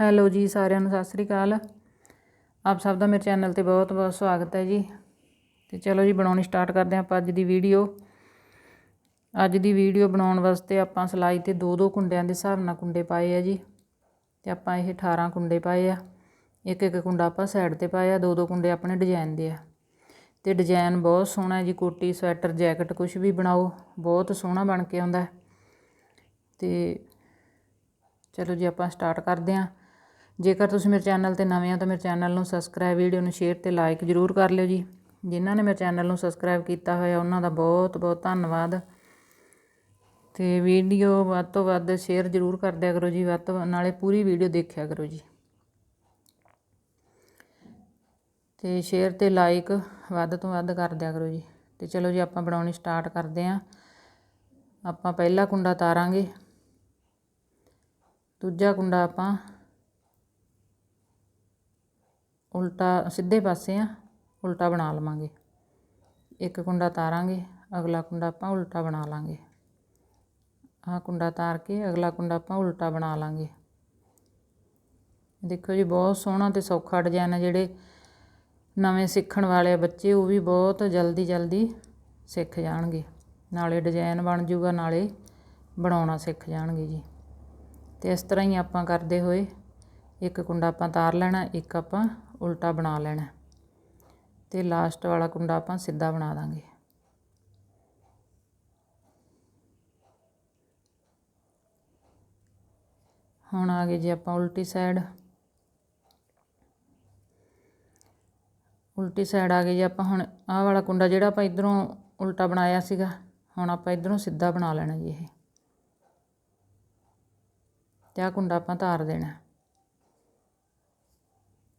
Hello ਜੀ ਸਾਰਿਆਂ ਨੂੰ, ਸਤਿ ਸ੍ਰੀ ਅਕਾਲ। ਆਪ ਸਭ ਦਾ ਮੇਰੇ ਚੈਨਲ ਤੇ ਬਹੁਤ ਬਹੁਤ ਸਵਾਗਤ ਹੈ ਜੀ। ਤੇ ਚਲੋ ਜੀ, ਬਣਾਉਣੀ ਸਟਾਰਟ ਕਰਦੇ ਹਾਂ ਆਪਾਂ ਅੱਜ ਦੀ ਵੀਡੀਓ ਅੱਜ ਦੀ ਵੀਡੀਓ ਬਣਾਉਣ ਵਾਸਤੇ ਆਪਾਂ ਸਲਾਈ ਤੇ ਦੋ ਦੋ ਕੁੰਡਿਆਂ ਦੇ ਹਿਸਾਬ ਨਾਲ ਕੁੰਡੇ ਪਾਏ ਆ ਜੀ। ਤੇ ਆਪਾਂ ਇਹ 18 ਕੁੰਡੇ ਪਾਏ ਆ। ਇੱਕ ਇੱਕ ਕੁੰਡਾ ਆਪਾਂ ਸਾਈਡ ਤੇ ਪਾਇਆ, ਦੋ ਦੋ ਕੁੰਡੇ ਆਪਣੇ ਡਿਜ਼ਾਈਨ ਦੇ ਆ। ਤੇ ਡਿਜ਼ਾਈਨ ਬਹੁਤ ਸੋਹਣਾ ਜੀ, ਕੋਟੀ, ਸਵੈਟਰ, ਜੈਕਟ ਕੁਝ ਵੀ ਬਣਾਓ, ਬਹੁਤ ਸੋਹਣਾ ਬਣ ਕੇ ਆਉਂਦਾ ਤੇ ਚਲੋ ਜੀ ਆਪਾਂ ਸਟਾਰਟ ਕਰਦੇ ਹਾਂ। ਜੇਕਰ ਤੁਸੀਂ ਮੇਰੇ ਚੈਨਲ ਤੇ ਨਵੇਂ ਆ ਤਾਂ ਮੇਰੇ ਚੈਨਲ ਨੂੰ ਸਬਸਕ੍ਰਾਈਬ ਵੀਡੀਓ ਨੂੰ ਸ਼ੇਅਰ ਤੇ ਲਾਈਕ ਜ਼ਰੂਰ ਕਰ ਲਿਓ ਜੀ। ਜਿਨ੍ਹਾਂ ਨੇ ਮੇਰੇ ਚੈਨਲ ਨੂੰ ਸਬਸਕ੍ਰਾਈਬ ਕੀਤਾ ਹੋਇਆ, ਉਹਨਾਂ ਦਾ ਬਹੁਤ ਬਹੁਤ ਧੰਨਵਾਦ। ਤੇ ਵੀਡੀਓ ਵੱਧ ਤੋਂ ਵੱਧ ਸ਼ੇਅਰ ਜ਼ਰੂਰ ਕਰ ਦਿਆ ਕਰੋ ਜੀ, ਵੱਧ ਤੋਂ ਨਾਲੇ ਪੂਰੀ ਵੀਡੀਓ ਦੇਖਿਆ ਕਰੋ ਜੀ। ਤੇ ਸ਼ੇਅਰ ਤੇ ਲਾਈਕ ਵੱਧ ਤੋਂ ਵੱਧ ਕਰ ਦਿਆ ਕਰੋ ਜੀ। ਤੇ ਚਲੋ ਜੀ, ਆਪਾਂ ਬਣਾਉਣੀ ਸਟਾਰਟ ਕਰਦੇ ਆਂ ਆਪਾਂ ਪਹਿਲਾ ਕੁੰਡਾ ਤਾਰਾਂਗੇ। ਦੂਜਾ ਕੁੰਡਾ ਆਪਾਂ ਉਲਟਾ ਸਿੱਧੇ ਪਾਸੇ ਆ, ਉਲਟਾ ਬਣਾ ਲਵਾਂਗੇ। ਇੱਕ ਕੁੰਡਾ ਤਾਰਾਂਗੇ, ਅਗਲਾ ਕੁੰਡਾ ਆਪਾਂ ਉਲਟਾ ਬਣਾ ਲਾਂਗੇ। ਆਹ ਕੁੰਡਾ ਤਾਰ ਕੇ ਅਗਲਾ ਕੁੰਡਾ ਆਪਾਂ ਉਲਟਾ ਬਣਾ ਲਾਂਗੇ। ਦੇਖੋ ਜੀ, ਬਹੁਤ ਸੋਹਣਾ ਤੇ ਸੌਖਾ ਡਿਜ਼ਾਈਨ ਹੈ ਜਿਹੜੇ ਨਵੇਂ ਸਿੱਖਣ ਵਾਲੇ ਬੱਚੇ, ਉਹ ਵੀ ਬਹੁਤ ਜਲਦੀ ਜਲਦੀ ਸਿੱਖ ਜਾਣਗੇ। ਨਾਲੇ ਡਿਜ਼ਾਈਨ ਬਣ ਜੂਗਾ, ਨਾਲੇ ਬਣਾਉਣਾ ਸਿੱਖ ਜਾਣਗੇ ਜੀ। ਤੇ ਇਸ ਤਰ੍ਹਾਂ ਹੀ ਆਪਾਂ ਕਰਦੇ ਹੋਏ ਇੱਕ ਕੁੰਡਾ ਆਪਾਂ ਤਾਰ ਲੈਣਾ, ਇੱਕ ਆਪਾਂ ਉਲਟਾ ਬਣਾ ਲੈਣਾ ਤੇ ਲਾਸਟ ਵਾਲਾ ਕੁੰਡਾ ਆਪਾਂ ਸਿੱਧਾ ਬਣਾ ਦਾਂਗੇ। ਹੁਣ ਆ ਗਏ ਜੀ ਆਪਾਂ ਉਲਟੀ ਸਾਈਡ ਉਲਟੀ ਸਾਈਡ ਆ ਗਏ ਜੀ ਆਪਾਂ ਹੁਣ ਆਹ ਵਾਲਾ ਕੁੰਡਾ ਜਿਹੜਾ ਆਪਾਂ ਇਧਰੋਂ ਉਲਟਾ ਬਣਾਇਆ ਸੀਗਾ, ਹੁਣ ਆਪਾਂ ਇਧਰੋਂ ਸਿੱਧਾ ਬਣਾ ਲੈਣਾ ਜੀ ਇਹ। ਤੇ ਆ ਕੁੰਡਾ ਆਪਾਂ ਤਾਰ ਦੇਣਾ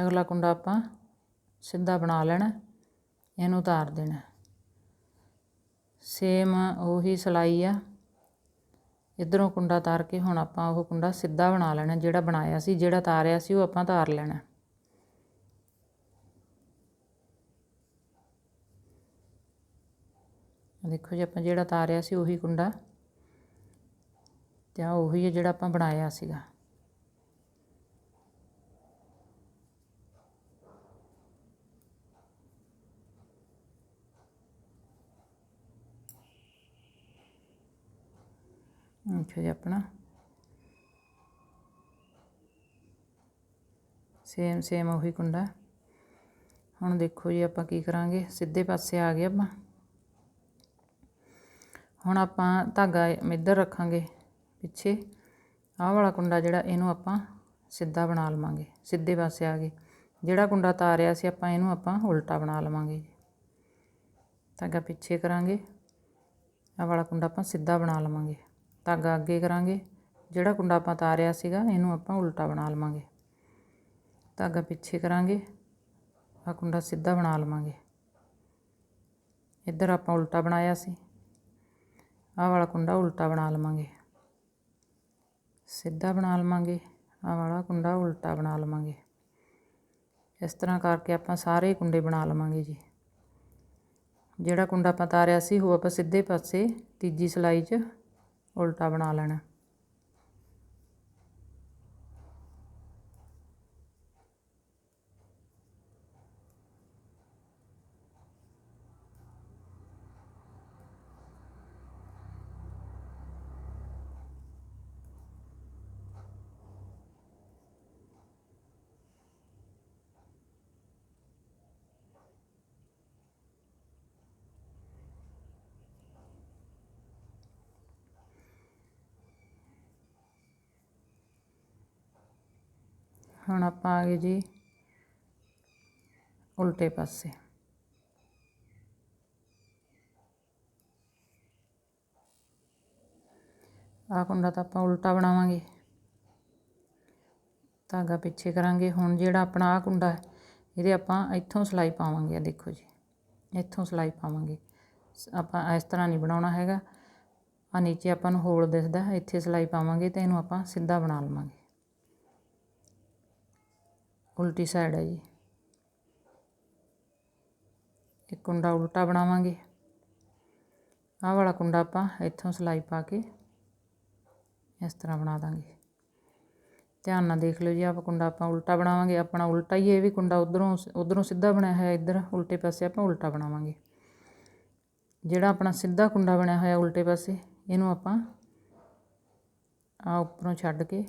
ਅਗਲਾ ਕੁੰਡਾ ਆਪਾਂ ਸਿੱਧਾ ਬਣਾ ਲੈਣਾ, ਇਹਨੂੰ ਉਤਾਰ ਦੇਣਾ। ਸੇਮ ਉਹੀ ਸਲਾਈ ਆ। ਇਧਰੋਂ ਕੁੰਡਾ ਤਾਰ ਕੇ ਹੁਣ ਆਪਾਂ ਉਹ ਕੁੰਡਾ ਸਿੱਧਾ ਬਣਾ ਲੈਣਾ, ਜਿਹੜਾ ਬਣਾਇਆ ਸੀ, ਜਿਹੜਾ ਤਾਰਿਆ ਸੀ, ਉਹ ਆਪਾਂ ਤਾਰ ਲੈਣਾ। ਦੇਖੋ ਜੀ, ਆਪਾਂ ਜਿਹੜਾ ਤਾਰਿਆ ਸੀ, ਉਹੀ ਕੁੰਡਾ, ਤੇ ਆ ਉਹੀ ਹੈ ਜਿਹੜਾ ਆਪਾਂ ਬਣਾਇਆ ਸੀਗਾ। ਅੱਛਾ ਜੀ ਆਪਣਾ। ਸੇਮ ਸੇਮ ਉਹੀ ਕੁੰਡਾ। ਹੁਣ ਦੇਖੋ ਜੀ ਆਪਾਂ ਕੀ ਕਰਾਂਗੇ। ਸਿੱਧੇ ਪਾਸੇ ਆ ਗਏ ਆਪਾਂ। ਹੁਣ ਆਪਾਂ ਧਾਗਾ ਇੱਧਰ ਰੱਖਾਂਗੇ ਪਿੱਛੇ। ਆਹ ਵਾਲਾ ਕੁੰਡਾ ਜਿਹੜਾ ਇਹਨੂੰ ਆਪਾਂ ਸਿੱਧਾ ਬਣਾ ਲਵਾਂਗੇ। ਸਿੱਧੇ ਪਾਸੇ ਆ ਗਏ। ਜਿਹੜਾ ਕੁੰਡਾ ਤਾਰਿਆ ਸੀ ਆਪਾਂ ਇਹਨੂੰ ਆਪਾਂ ਉਲਟਾ ਬਣਾ ਲਵਾਂਗੇ ਧਾਗਾ ਪਿੱਛੇ ਕਰਾਂਗੇ। ਆਹ ਵਾਲਾ ਕੁੰਡਾ ਆਪਾਂ ਸਿੱਧਾ ਬਣਾ ਲਵਾਂਗੇ। ਧਾਗਾ ਅੱਗੇ ਕਰਾਂਗੇ। ਜਿਹੜਾ ਕੁੰਡਾ ਆਪਾਂ ਤਾਰਿਆ ਸੀਗਾ, ਇਹਨੂੰ ਆਪਾਂ ਉਲਟਾ ਬਣਾ ਲਵਾਂਗੇ। ਧਾਗਾ ਪਿੱਛੇ ਕਰਾਂਗੇ ਆ ਕੁੰਡਾ ਸਿੱਧਾ ਬਣਾ ਲਵਾਂਗੇ। ਇੱਧਰ ਆਪਾਂ ਉਲਟਾ ਬਣਾਇਆ ਸੀ। ਆਹ ਵਾਲਾ ਕੁੰਡਾ ਉਲਟਾ ਬਣਾ ਲਵਾਂਗੇ। ਸਿੱਧਾ ਬਣਾ ਲਵਾਂਗੇ, ਆਹ ਵਾਲਾ ਕੁੰਡਾ ਉਲਟਾ ਬਣਾ ਲਵਾਂਗੇ। ਇਸ ਤਰ੍ਹਾਂ ਕਰਕੇ ਆਪਾਂ ਸਾਰੇ ਕੁੰਡੇ ਬਣਾ ਲਵਾਂਗੇ ਜੀ। ਜਿਹੜਾ ਕੁੰਡਾ ਆਪਾਂ ਤਾਰਿਆ ਸੀ, ਉਹ ਆਪਾਂ ਸਿੱਧੇ ਪਾਸੇ ਤੀਜੀ ਸਲਾਈ 'ਚ ਉਲਟਾ ਬਣਾ ਲੈਣਾ। ਹੁਣ ਆਪਾਂ ਆ ਗਏ ਜੀ ਉਲਟੇ ਪਾਸੇ। ਆਹ ਕੁੰਡਾ ਤਾਂ ਆਪਾਂ ਉਲਟਾ ਬਣਾਵਾਂਗੇ। ਧਾਗਾ ਪਿੱਛੇ ਕਰਾਂਗੇ। ਹੁਣ ਜਿਹੜਾ ਆਪਣਾ ਆਹ ਕੁੰਡਾ ਇਹਦੇ ਆਪਾਂ ਇੱਥੋਂ ਸਲਾਈ ਪਾਵਾਂਗੇ। ਆ ਦੇਖੋ ਜੀ, ਇੱਥੋਂ ਸਲਾਈ ਪਾਵਾਂਗੇ। ਆਪਾਂ ਇਸ ਤਰ੍ਹਾਂ ਨਹੀਂ ਬਣਾਉਣਾ ਹੈਗਾ। ਆ ਨੀਚੇ ਆਪਾਂ ਨੂੰ ਹੋਲ ਦਿਸਦਾ ਇੱਥੇ ਸਲਾਈ ਪਾਵਾਂਗੇ ਤੇ ਇਹਨੂੰ ਆਪਾਂ ਸਿੱਧਾ ਬਣਾ ਲਵਾਂਗੇ। ਉਲਟੀ ਸਾਈਡ ਹੈ ਜੀ। ਇਹ ਕੁੰਡਾ ਉਲਟਾ ਬਣਾਵਾਂਗੇ। ਆਹ ਵਾਲਾ ਕੁੰਡਾ ਆਪਾਂ ਇੱਥੋਂ ਸਲਾਈ ਪਾ ਕੇ ਇਸ ਤਰ੍ਹਾਂ ਬਣਾ ਦਾਂਗੇ। ਧਿਆਨ ਨਾਲ ਦੇਖ ਲਿਓ ਜੀ ਆਪ ਕੁੰਡਾ ਆਪਾਂ ਉਲਟਾ ਬਣਾਵਾਂਗੇ। ਆਪਣਾ ਉਲਟਾ ਹੀ ਇਹ ਵੀ ਕੁੰਡਾ ਉਧਰੋਂ ਉਧਰੋਂ ਸਿੱਧਾ ਬਣਿਆ ਹੋਇਆ, ਇੱਧਰ ਉਲਟੇ ਪਾਸੇ ਆਪਾਂ ਉਲਟਾ ਬਣਾਵਾਂਗੇ। ਜਿਹੜਾ ਆਪਣਾ ਸਿੱਧਾ ਕੁੰਡਾ ਬਣਿਆ ਹੋਇਆ ਉਲਟੇ ਪਾਸੇ, ਇਹਨੂੰ ਆਪਾਂ ਆ ਉੱਪਰੋਂ ਛੱਡ ਕੇ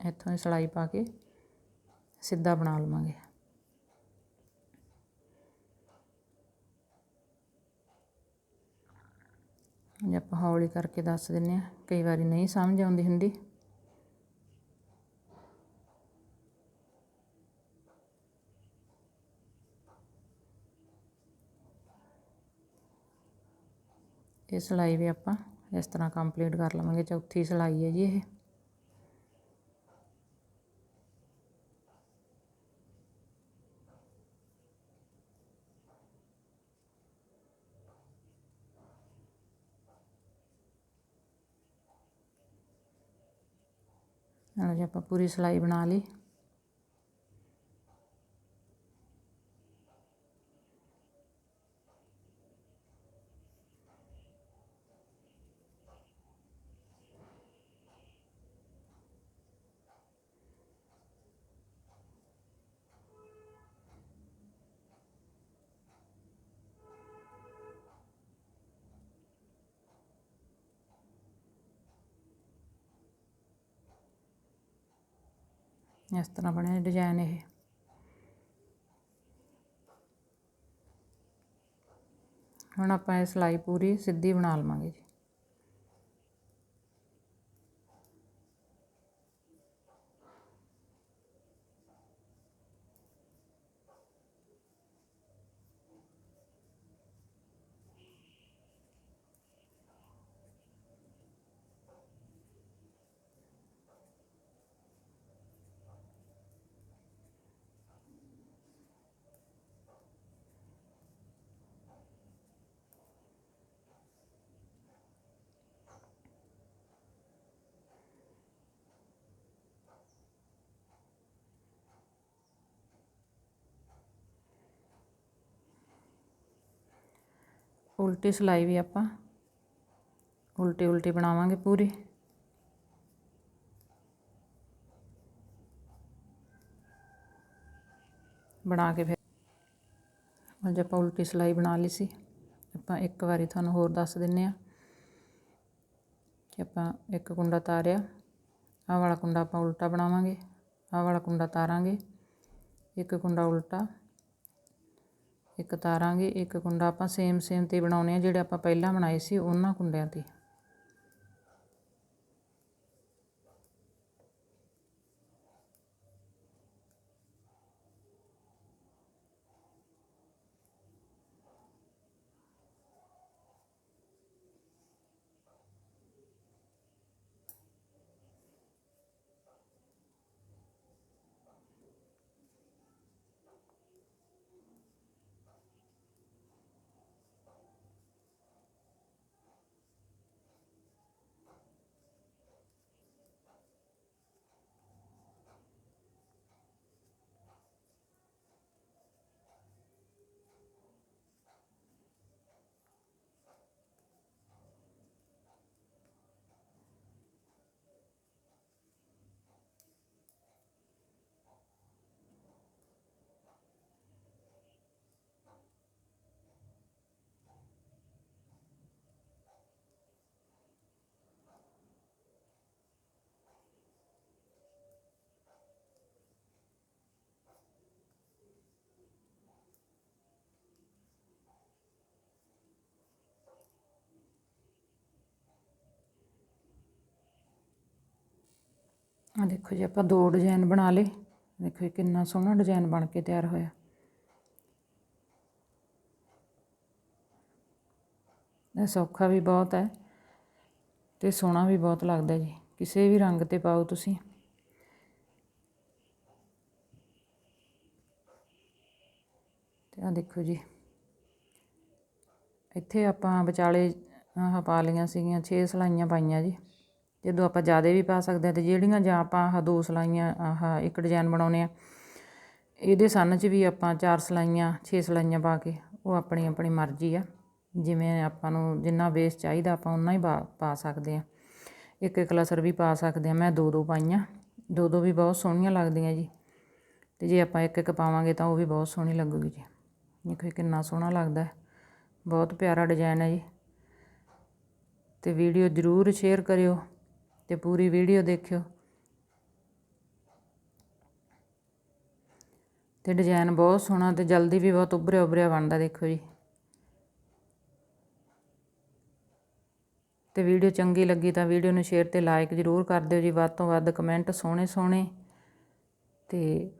ਇੱਥੋਂ ਹੀ ਸਲਾਈ ਪਾ ਕੇ ਸਿੱਧਾ ਬਣਾ ਲਵਾਂਗੇ। ਜੇ ਆਪਾਂ ਹੌਲੀ ਕਰਕੇ ਦੱਸ ਦਿੰਨੇ ਆ, ਕਈ ਵਾਰੀ ਨਹੀਂ ਸਮਝ ਆਉਂਦੀ ਹੁੰਦੀ। ਇਹ ਸਿਲਾਈ ਵੀ ਆਪਾਂ ਇਸ ਤਰ੍ਹਾਂ ਕੰਪਲੀਟ ਕਰ ਲਵਾਂਗੇ। ਚੌਥੀ ਸਿਲਾਈ ਹੈ ਜੀ ਇਹ। ਨਾਲ ਜੀ ਆਪਾਂ ਪੂਰੀ ਸਿਲਾਈ ਬਣਾ ਲਈ। ਇਸ ਤਰ੍ਹਾਂ ਬਣਿਆ ਡਿਜ਼ਾਈਨ ਇਹ। ਹੁਣ ਆਪਾਂ ਇਹ ਸਿਲਾਈ ਪੂਰੀ ਸਿੱਧੀ ਬਣਾ ਲਵਾਂਗੇ ਜੀ। ਉਲਟੀ ਸਿਲਾਈ ਵੀ ਆਪਾਂ। ਉਲਟੀ ਉਲਟੀ ਬਣਾਵਾਂਗੇ ਪੂਰੀ। ਬਣਾ ਕੇ ਫਿਰ ਅੱਜ ਆਪਾਂ ਉਲਟੀ ਸਿਲਾਈ ਬਣਾ ਲਈ ਸੀ। ਆਪਾਂ ਇੱਕ ਵਾਰੀ ਤੁਹਾਨੂੰ ਹੋਰ ਦੱਸ ਦਿੰਨੇ ਆ ਕਿ ਆਪਾਂ ਇੱਕ ਕੁੰਡਾ ਤਾਰਿਆ, ਆਹ ਵਾਲਾ ਕੁੰਡਾ ਆਪਾਂ ਉਲਟਾ ਬਣਾਵਾਂਗੇ, ਆਹ ਵਾਲਾ ਕੁੰਡਾ ਤਾਰਾਂਗੇ, ਇੱਕ ਕੁੰਡਾ ਉਲਟਾ। ਇੱਕ ਤਾਰਾਂਗੇ, ਇੱਕ ਕੁੰਡਾ। ਆਪਾਂ ਸੇਮ ਸੇਮ ਤੇ ਬਣਾਉਣੇ ਆ ਜਿਹੜੇ ਆਪਾਂ ਪਹਿਲਾਂ ਬਣਾਏ ਸੀ, ਉਹਨਾਂ ਕੁੰਡਿਆਂ ਤੇ। ਆ ਦੇਖੋ ਜੀ, ਆਪਾਂ ਦੋ ਡਿਜ਼ਾਈਨ ਬਣਾ ਲਏ। ਦੇਖੋ ਜੀ, ਕਿੰਨਾ ਸੋਹਣਾ ਡਿਜ਼ਾਈਨ ਬਣ ਕੇ ਤਿਆਰ ਹੋਇਆ। ਇਹ ਸੌਖਾ ਵੀ ਬਹੁਤ ਹੈ ਤੇ ਸੋਹਣਾ ਵੀ ਬਹੁਤ ਲੱਗਦਾ ਜੀ। ਕਿਸੇ ਵੀ ਰੰਗ ਤੇ ਪਾਓ ਤੁਸੀਂ। ਤੇ ਆ ਦੇਖੋ ਜੀ, ਇੱਥੇ ਆਪਾਂ ਵਿਚਾਲੇ ਆਹ ਪਾ ਲਈਆਂ ਸੀਗੀਆਂ 6 ਸਲਾਈਆਂ ਪਾਈਆਂ ਜੀ। ਜਦੋਂ ਆਪਾਂ ਜ਼ਿਆਦਾ ਵੀ ਪਾ ਸਕਦੇ ਹਾਂ ਤੇ ਜਿਹੜੀਆਂ ਜਾਂ ਆਪਾਂ ਆਹ ਦੋ ਸਲਾਈਆਂ, ਆਹ ਇੱਕ ਡਿਜ਼ਾਈਨ ਬਣਾਉਨੇ ਆ, ਇਹਦੇ ਸਨ 'ਚ ਵੀ ਆਪਾਂ ਚਾਰ ਸਲਾਈਆਂ, ਛੇ ਸਲਾਈਆਂ ਪਾ ਕੇ ਉਹ ਆਪਣੀ ਆਪਣੀ ਮਰਜ਼ੀ ਆ। ਜਿਵੇਂ ਆਪਾਂ ਨੂੰ ਜਿੰਨਾ ਬੇਸ ਚਾਹੀਦਾ ਆਪਾਂ ਉਨਾ ਹੀ ਪਾ ਪਾ ਸਕਦੇ ਆ ਇੱਕ ਇੱਕ ਲਸਰ ਵੀ ਪਾ ਸਕਦੇ ਆ ਮੈਂ ਦੋ ਦੋ ਪਾਈਆਂ। ਦੋ ਦੋ ਵੀ ਬਹੁਤ ਸੋਹਣੀਆਂ ਲੱਗਦੀਆਂ ਜੀ। ਤੇ ਜੇ ਆਪਾਂ ਇੱਕ ਇੱਕ ਪਾਵਾਂਗੇ ਤਾਂ ਉਹ ਵੀ ਬਹੁਤ ਸੋਹਣੀ ਲੱਗੂਗੀ ਜੀ। ਦੇਖੋ ਇਹ ਕਿੰਨਾ ਸੋਹਣਾ ਲੱਗਦਾ। ਬਹੁਤ ਪਿਆਰਾ ਡਿਜ਼ਾਈਨ ਹੈ ਜੀ। ਤੇ ਵੀਡੀਓ ਜ਼ਰੂਰ ਸ਼ੇਅਰ ਕਰਿਓ। ਤੇ ਪੂਰੀ ਵੀਡੀਓ ਦੇਖਿਓ। ਤੇ ਡਿਜ਼ਾਈਨ ਬਹੁਤ ਸੋਹਣਾ ਤੇ ਜਲਦੀ ਵੀ ਬਹੁਤ ਉੱਭਰਿਆ ਉੱਭਰਿਆ ਬਣਦਾ, ਦੇਖੋ ਜੀ। ਤੇ ਵੀਡੀਓ ਚੰਗੀ ਲੱਗੀ ਤਾਂ ਵੀਡੀਓ ਨੂੰ ਸ਼ੇਅਰ ਤੇ ਲਾਈਕ ਜ਼ਰੂਰ ਕਰ ਦਿਓ ਜੀ। ਵੱਧ ਤੋਂ ਵੱਧ ਕਮੈਂਟ ਸੋਹਣੇ ਸੋਹਣੇ। ਤੇ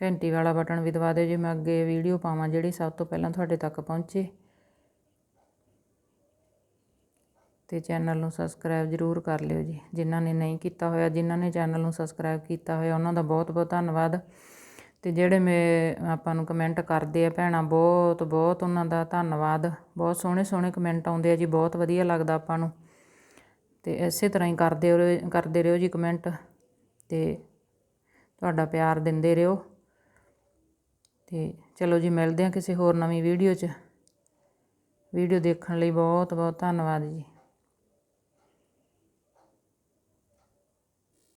ਘੰਟੀ ਵਾਲਾ ਬਟਨ ਵੀ ਦਬਾ ਦਿਓ ਜੀ। ਮੈਂ ਅੱਗੇ ਵੀਡੀਓ ਪਾਵਾਂ ਜਿਹੜੀ ਸਭ ਤੋਂ ਪਹਿਲਾਂ ਤੁਹਾਡੇ ਤੱਕ ਪਹੁੰਚੇ। ਤੇ ਚੈਨਲ ਨੂੰ ਸਬਸਕ੍ਰਾਈਬ ਜ਼ਰੂਰ ਕਰ ਲਿਓ ਜੀ। ਜਿਨ੍ਹਾਂ ਨੇ ਨਹੀਂ ਕੀਤਾ ਹੋਇਆ, ਜਿਨ੍ਹਾਂ ਨੇ ਚੈਨਲ ਨੂੰ ਸਬਸਕ੍ਰਾਈਬ ਕੀਤਾ ਹੋਇਆ, ਉਹਨਾਂ ਦਾ ਬਹੁਤ ਬਹੁਤ ਧੰਨਵਾਦ। ਤੇ ਜਿਹੜੇ ਮੇ ਆਪਾਂ ਨੂੰ ਕਮੈਂਟ ਕਰਦੇ ਆ ਭੈਣਾਂ, ਬਹੁਤ ਬਹੁਤ ਉਹਨਾਂ ਦਾ ਧੰਨਵਾਦ। ਬਹੁਤ ਸੋਹਣੇ ਸੋਹਣੇ ਕਮੈਂਟ ਆਉਂਦੇ ਆ ਜੀ, ਬਹੁਤ ਵਧੀਆ ਲੱਗਦਾ ਆਪਾਂ ਨੂੰ। ਤੇ ਇਸੇ ਤਰ੍ਹਾਂ ਹੀ ਕਰਦੇ ਰਹੋ ਕਰਦੇ ਰਹੋ ਜੀ ਕਮੈਂਟ ਤੇ ਤੁਹਾਡਾ ਪਿਆਰ ਦਿੰਦੇ ਰਹੋ। ਤੇ ਚਲੋ ਜੀ, ਮਿਲਦੇ ਆ ਕਿਸੇ ਹੋਰ ਨਵੀਂ ਵੀਡੀਓ 'ਚ। ਵੀਡੀਓ ਦੇਖਣ ਲਈ ਬਹੁਤ ਬਹੁਤ ਧੰਨਵਾਦ ਜੀ।